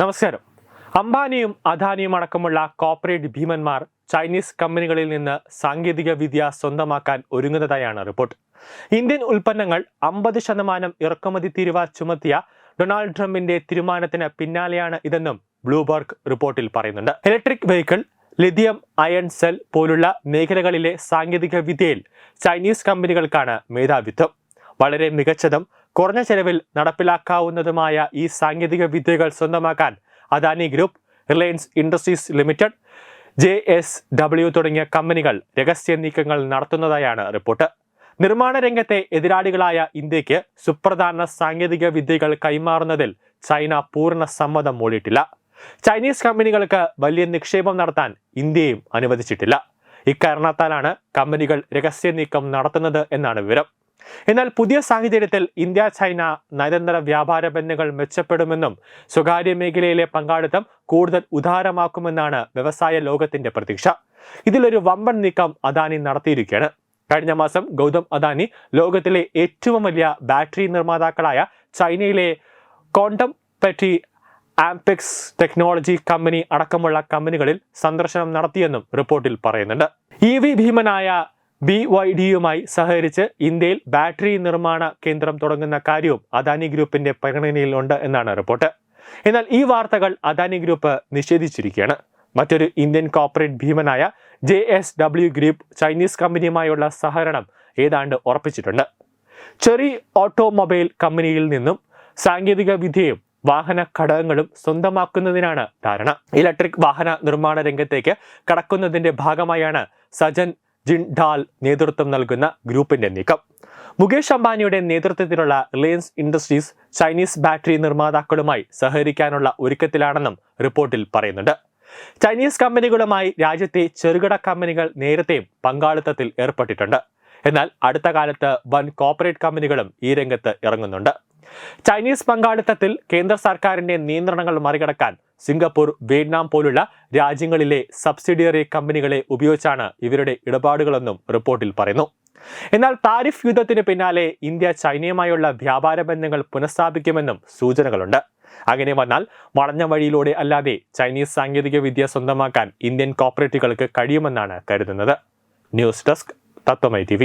നമസ്കാരം. അംബാനിയും അദാനിയും അടക്കമുള്ള corporate ഭീമന്മാർ Chinese കമ്പനികളിൽ നിന്ന് സാങ്കേതിക വിദ്യ സ്വന്തമാക്കാൻ ഒരുങ്ങുന്നതായാണ് റിപ്പോർട്ട്. ഇന്ത്യൻ ഉൽപ്പന്നങ്ങൾ അമ്പത് ശതമാനം ഇറക്കുമതി തീരുവ ചുമത്തിയ ഡൊണാൾഡ് ട്രംപിന്റെ തീരുമാനത്തിന് പിന്നാലെയാണ് ഇതെന്നും ബ്ലൂബർഗ് റിപ്പോർട്ടിൽ പറയുന്നുണ്ട്. Electric vehicle lithium ion cell പോലുള്ള മേഖലകളിലെ സാങ്കേതിക വിദ്യയിൽ ചൈനീസ് കമ്പനികൾക്കാണ് മേധാവിത്വം. വളരെ മികച്ചതും കുറഞ്ഞ ചെലവിൽ നടപ്പിലാക്കാവുന്നതുമായ ഈ സാങ്കേതിക വിദ്യകൾ സ്വന്തമാക്കാൻ Adani group Reliance Industries Limited J S W തുടങ്ങിയ കമ്പനികൾ രഹസ്യ നീക്കങ്ങൾ നടത്തുന്നതായാണ് റിപ്പോർട്ട്. നിർമ്മാണ രംഗത്തെ എതിരാളികളായ ഇന്ത്യയ്ക്ക് സുപ്രധാന സാങ്കേതിക വിദ്യകൾ കൈമാറുന്നതിൽ ചൈന പൂർണ സമ്മതം മൂടിയിട്ടില്ല. ചൈനീസ് കമ്പനികൾക്ക് വലിയ നിക്ഷേപം നടത്താൻ ഇന്ത്യയും അനുവദിച്ചിട്ടില്ല. ഇക്കാരണത്താലാണ് കമ്പനികൾ രഹസ്യ നീക്കം നടത്തുന്നത് എന്നാണ് വിവരം. എന്നാൽ പുതിയ സാഹചര്യത്തിൽ ഇന്ത്യ ചൈന നയതന്ത്ര വ്യാപാര ബന്ധങ്ങൾ മെച്ചപ്പെടുമെന്നും സ്വകാര്യ മേഖലയിലെ പങ്കാളിത്തം കൂടുതൽ ഉദാരമാക്കുമെന്നാണ് വ്യവസായ ലോകത്തിന്റെ പ്രതീക്ഷ. ഇതിലൊരു വമ്പൻ നീക്കം അദാനി നടത്തിയിരിക്കുകയാണ്. കഴിഞ്ഞ മാസം ഗൗതം അദാനി ലോകത്തിലെ ഏറ്റവും വലിയ ബാറ്ററി നിർമ്മാതാക്കളായ ചൈനയിലെ condom petty Amperex technology company അടക്കമുള്ള കമ്പനികളിൽ സന്ദർശനം നടത്തിയെന്നും റിപ്പോർട്ടിൽ പറയുന്നുണ്ട്. ഇ വി ഭീമനായ ബി വൈ ഡിയുമായി സഹകരിച്ച് ഇന്ത്യയിൽ ബാറ്ററി നിർമ്മാണ കേന്ദ്രം തുടങ്ങുന്ന കാര്യവും അദാനി ഗ്രൂപ്പിന്റെ പരിഗണനയിലുണ്ട് എന്നാണ് റിപ്പോർട്ട്. എന്നാൽ ഈ വാർത്തകൾ അദാനി ഗ്രൂപ്പ് നിഷേധിച്ചിരിക്കുകയാണ്. മറ്റൊരു Indian corporate ഭീമനായ J S W group Chinese കമ്പനിയുമായുള്ള സഹകരണം ഏതാണ്ട് ഉറപ്പിച്ചിട്ടുണ്ട്. ചെറി ഓട്ടോമൊബൈൽ കമ്പനിയിൽ നിന്നും സാങ്കേതിക വിദ്യയും വാഹന ഘടകങ്ങളും സ്വന്തമാക്കുന്നതിനാണ് ധാരണ. ഇലക്ട്രിക് വാഹന നിർമ്മാണ രംഗത്തേക്ക് കടക്കുന്നതിന്റെ ഭാഗമായാണ് സജൻ ജിൻഡാൽ നേതൃത്വം നൽകുന്ന ഗ്രൂപ്പിന്റെ നീക്കം. മുകേഷ് അംബാനിയുടെ നേതൃത്വത്തിലുള്ള റിലയൻസ് ഇൻഡസ്ട്രീസ് ചൈനീസ് ബാറ്ററി നിർമ്മാതാക്കളുമായി സഹകരിക്കാനുള്ള ഒരുക്കത്തിലാണെന്നും റിപ്പോർട്ടിൽ പറയുന്നുണ്ട്. ചൈനീസ് കമ്പനികളുമായി രാജ്യത്തെ ചെറുകിട കമ്പനികൾ നേരത്തെയും പങ്കാളിത്തത്തിൽ ഏർപ്പെട്ടിട്ടുണ്ട്. എന്നാൽ അടുത്ത കാലത്ത് വൻ കോർപ്പറേറ്റ് കമ്പനികളും ഈ രംഗത്ത് ഇറങ്ങുന്നുണ്ട്. ചൈനീസ് പങ്കാളിത്തത്തിൽ കേന്ദ്ര സർക്കാരിന്റെ നിയന്ത്രണങ്ങൾ മറികടക്കാൻ സിംഗപ്പൂർ വിയറ്റ്നാം പോലുള്ള രാജ്യങ്ങളിലെ സബ്സിഡിയറി കമ്പനികളെ ഉപയോഗിച്ചാണ് ഇവരുടെ ഇടപാടുകളെന്നും റിപ്പോർട്ടിൽ പറയുന്നു. എന്നാൽ താരിഫ് യുദ്ധത്തിന് പിന്നാലെ ഇന്ത്യ ചൈനയുമായുള്ള വ്യാപാര ബന്ധങ്ങൾ പുനഃസ്ഥാപിക്കുമെന്നും സൂചനകളുണ്ട്. അങ്ങനെ വന്നാൽ വളഞ്ഞ വഴിയിലൂടെ അല്ലാതെ ചൈനീസ് സാങ്കേതിക വിദ്യ സ്വന്തമാക്കാൻ ഇന്ത്യൻ കോർപ്പറേറ്റുകൾക്ക് കഴിയുമെന്നാണ് കരുതുന്നത്. ന്യൂസ് ഡെസ്ക് തത്വമൈ ടി